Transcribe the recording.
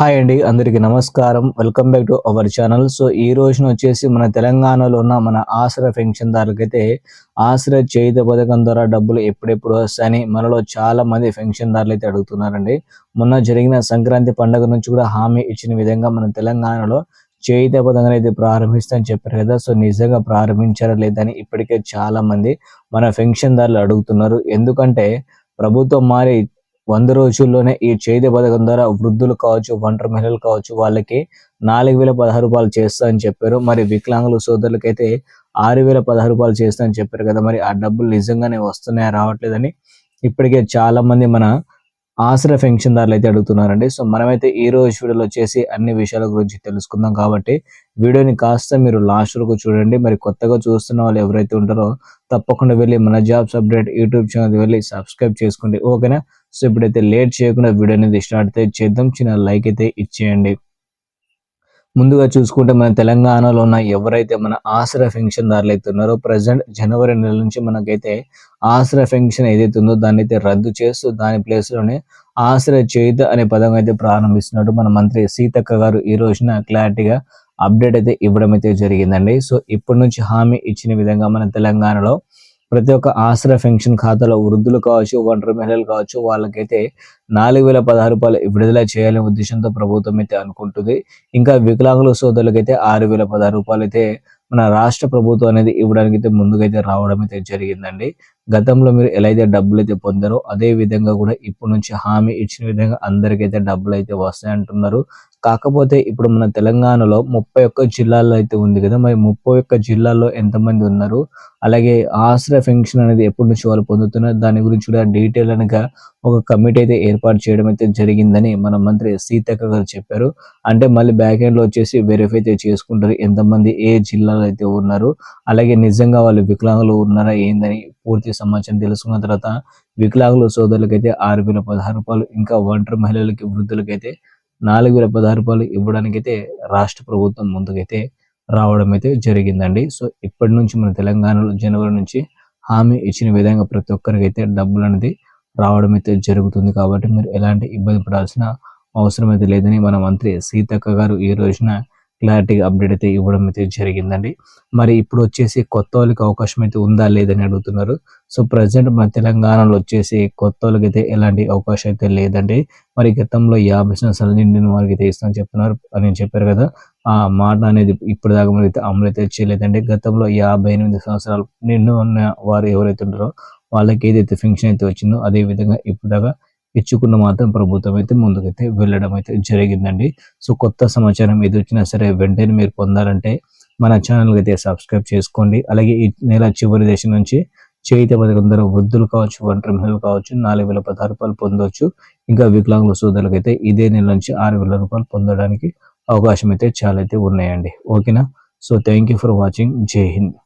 Hi అండి అందరికీ నమస్కారం. Welcome back to our channel. So ఈ రోజున వచ్చేసి మన తెలంగాణలో ఉన్న మన ఆశ్రయ పెన్షన్దారులకైతే ఆశ్రయ చేయుత పథకం ద్వారా డబ్బులు ఎప్పుడెప్పుడు వస్తాయని మనలో చాలా మంది పెన్షన్దారులు అయితే అడుగుతున్నారండి. మొన్న జరిగిన సంక్రాంతి పండుగ నుంచి కూడా హామీ ఇచ్చిన విధంగా మన తెలంగాణలో చేయుత పథకం అయితే ప్రారంభిస్తామని చెప్పారు కదా. సో నిజంగా ప్రారంభించారా లేదని ఇప్పటికే చాలా మంది మన పెన్షన్దారులు అడుగుతున్నారు. ఎందుకంటే ప్రభుత్వం మారి వంద రోజుల్లోనే ఈ చేతి పథకం ద్వారా వృద్ధులు కావచ్చు ఒంటరి మహిళలు కావచ్చు వాళ్ళకి నాలుగు వేల పదహారు రూపాయలు చేస్తా అని చెప్పారు. మరి వికలాంగుల సోదరులకైతే ఆరు వేల పదహారు రూపాయలు చేస్తా అని చెప్పారు కదా మరి. ఆ డబ్బులు నిజంగానే వస్తున్నాయా రావట్లేదని ఇప్పటికే చాలా మంది మన ఆశ్రయ పెన్షన్దారులు అయితే అడుగుతున్నారండి. సో మనమైతే ఈ రోజు వీడియోలో వచ్చేసి అన్ని విషయాల గురించి తెలుసుకుందాం కాబట్టి వీడియోని కాస్త మీరు లాస్ట్ వరకు చూడండి. మరి కొత్తగా చూస్తున్న వాళ్ళు ఎవరైతే ఉంటారో తప్పకుండా వెళ్ళి మన జాబ్స్ అప్డేట్ యూట్యూబ్ ఛానల్ వెళ్ళి సబ్స్క్రైబ్ చేసుకోండి. ఓకేనా? సో ఇప్పుడైతే లేట్ చేయకుండా వీడియో అనేది స్టార్ట్ అయితే చేద్దాం. చిన్న లైక్ అయితే ఇచ్చేయండి. ముందుగా చూసుకుంటే మన తెలంగాణలో ఉన్న ఎవరైతే మన ఆసరా పెన్షన్ దారులు అయితే ఉన్నారో ప్రజెంట్ జనవరి నెల నుంచి మనకైతే ఆసరా పెన్షన్ ఏదైతే ఉందో దాన్ని అయితే రద్దు చేస్తూ దాని ప్లేస్లోనే ఆశ్రయ అనే పదం అయితే ప్రారంభిస్తున్నట్టు మన మంత్రి సీతక్క గారు ఈ రోజున క్లారిటీగా అప్డేట్ అయితే ఇవ్వడం అయితే జరిగిందండి. సో ఇప్పటి నుంచి హామీ ఇచ్చిన విధంగా మన తెలంగాణలో ప్రతి ఒక్క ఆశ్రయ పెన్షన్ ఖాతాలో వృద్ధులు కావచ్చు ఒంటరి మహిళలు కావచ్చు వాళ్ళకైతే నాలుగు వేల పదహారు రూపాయలు విడుదల చేయాలనే ఉద్దేశంతో ప్రభుత్వం అయితే అనుకుంటుంది. ఇంకా వికలాంగుల సోదరులకైతే ఆరు వేల పదహారు రూపాయలు అయితే మన రాష్ట్ర ప్రభుత్వం అనేది ఇవ్వడానికి అయితే ముందుకైతే రావడం అయితే జరిగిందండి. గతంలో మీరు ఎలా అయితే డబ్బులు అయితే పొందారో అదే విధంగా కూడా ఇప్పటి నుంచి హామీ ఇచ్చిన విధంగా అందరికైతే డబ్బులు అయితే వస్తాయంటున్నారు. కాకపోతే ఇప్పుడు మన తెలంగాణలో ముప్పై ఒక్క జిల్లాల్లో అయితే ఉంది కదా మరి ముప్పై ఒక్క జిల్లాల్లో ఎంతమంది ఉన్నారు? అలాగే ఆశ్రయ పెన్షన్ అనేది ఎప్పటి నుంచి వాళ్ళు పొందుతున్నారు? దాని గురించి కూడా డీటెయిల్ అనగా ఒక కమిటీ అయితే ఏర్పాటు చేయడం అయితే జరిగిందని మన మంత్రి సీతక్క గారు చెప్పారు. అంటే మళ్ళీ బ్యాక్ ఎండ్లో వచ్చేసి వెరిఫై అయితే చేసుకుంటారు ఎంతమంది ఏ జిల్లాలో అయితే ఉన్నారు. అలాగే నిజంగా వాళ్ళు వికలాంగులు ఉన్నారా ఏందని పూర్తి సమాచారం తెలుసుకున్న తర్వాత వికలాంగుల సోదరులకైతే ఆరు వేల పదహారు రూపాయలు ఇంకా ఒంటరి మహిళలకి వృద్ధులకైతే నాలుగు వేల పదహారు రూపాయలు ఇవ్వడానికి అయితే రాష్ట్ర ప్రభుత్వం ముందుకైతే రావడం అయితే జరిగిందండి. సో ఇప్పటి నుంచి మన తెలంగాణలో జనవరి నుంచి హామీ ఇచ్చిన విధంగా ప్రతి ఒక్కరికైతే డబ్బులు అనేది రావడం అయితే జరుగుతుంది కాబట్టి మీరు ఎలాంటి ఇబ్బంది పడాల్సిన అవసరం అయితే లేదని మన మంత్రి సీతక్క గారు ఈ రోజున క్లారిటీగా అప్డేట్ అయితే ఇవ్వడం అయితే జరిగిందండి. మరి ఇప్పుడు వచ్చేసి కొత్త వాళ్ళకి అవకాశం అయితే ఉందా లేదని అడుగుతున్నారు. సో ప్రజెంట్ మన తెలంగాణలో వచ్చేసి కొత్త వాళ్ళకి అయితే ఎలాంటి అవకాశం అయితే లేదండి. మరి గతంలో యాభై సంవత్సరాలు నిండిన వారికి అయితే ఇస్తామని చెప్తున్నారు అని చెప్పారు కదా. ఆ మాట అనేది ఇప్పటిదాకా మనకి మరి అయితే అమలు అయితే చేయలేదండి. గతంలో యాభై ఎనిమిది సంవత్సరాలు నిండు ఉన్న వారు ఎవరైతే ఉంటారో వాళ్ళకి ఏదైతే ఫంక్షన్ అయితే వచ్చిందో అదే విధంగా ఇప్పుడు దాకా ఇచ్చుకున్న మాత్రం ప్రభుత్వం అయితే ముందుకైతే వెళ్ళడం అయితే జరిగిందండి. సో కొత్త సమాచారం ఏది వచ్చినా సరే వెంటనే మీరు పొందాలంటే మన ఛానల్ అయితే సబ్స్క్రైబ్ చేసుకోండి. అలాగే ఈ నెల చివరి దశ నుంచి చేయిత పథకం వృద్ధులు కావచ్చు ఒంటరి మహిళలు కావచ్చు నాలుగు వేల పదహారు రూపాయలు పొందవచ్చు ఇంకా వికలాంగుల సోదరులకు అయితే ఇదే నెల నుంచి ఆరు వేల రూపాయలు పొందడానికి అవకాశం అయితే చాలా అయితే ఉన్నాయండి. ఓకేనా? So thank you for watching. జై హింద్.